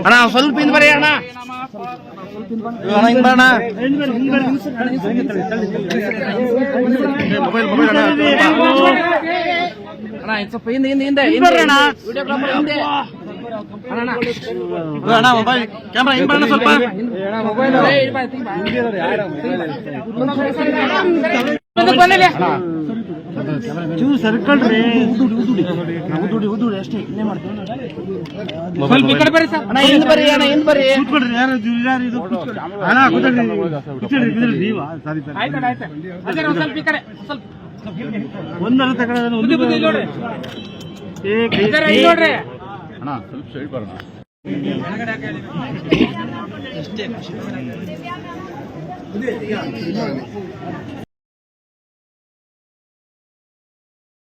ಅಣ್ಣ ಸ್ವಲ್ಪ ಹಿಂದ್ ಬರೀ ಅಣ್ಣ. ಹಿಂದ್ ಹಿಂದೆ ಹಿಂದೆ ಹಿಂದೆ. ಹಿಂದೆ ವಿಡಿಯೋ ಹಿಂದೆ. ಅಣ್ಣ ಅಣ್ಣ ಇದು ಅಣ್ಣ ಮೊಬೈಲ್ ಕ್ಯಾಮ್ರಾ ಹಿಂಗ್ ಬರೋಣ ಸ್ವಲ್ಪ ಮೊಬೈಲ್ ಚೂರು ಸರ್ಕಲ್ರಿ ಸ್ವಲ್ಪ ಈ ಕಡೆ ಬರ್ರಿ ಸರ್. ಅಣ್ಣ ಹಿಂದ್ ಬರ್ರಿ ಅಣ್ಣ ಹಿಂದ್ ಬರ್ರಿ. ಕೂತ್ಕೊಳ್ರಿ ಯಾರು ಯಾರು ಇದು. ಅಣ್ಣ ಕೂತ್ಕೊಳ್ರಿ ಕೂತ್ಕೊಳ್ರಿ ಕೂತ್ಕೊಳ್ರಿ ನೀವಾ? ಸಾರಿ ಸಾರಿ. ಸ್ವಲ್ಪ ಈ ಕಡೆ ಸ್ವಲ್ಪ. ಒಂದರ ತಗೊಳ್ಳೋದು ಒಂದು ನೋಡ್ರಿ. ಏ, ಕೈ- ಇಲ್ಲಿ ನೋಡ್ರಿ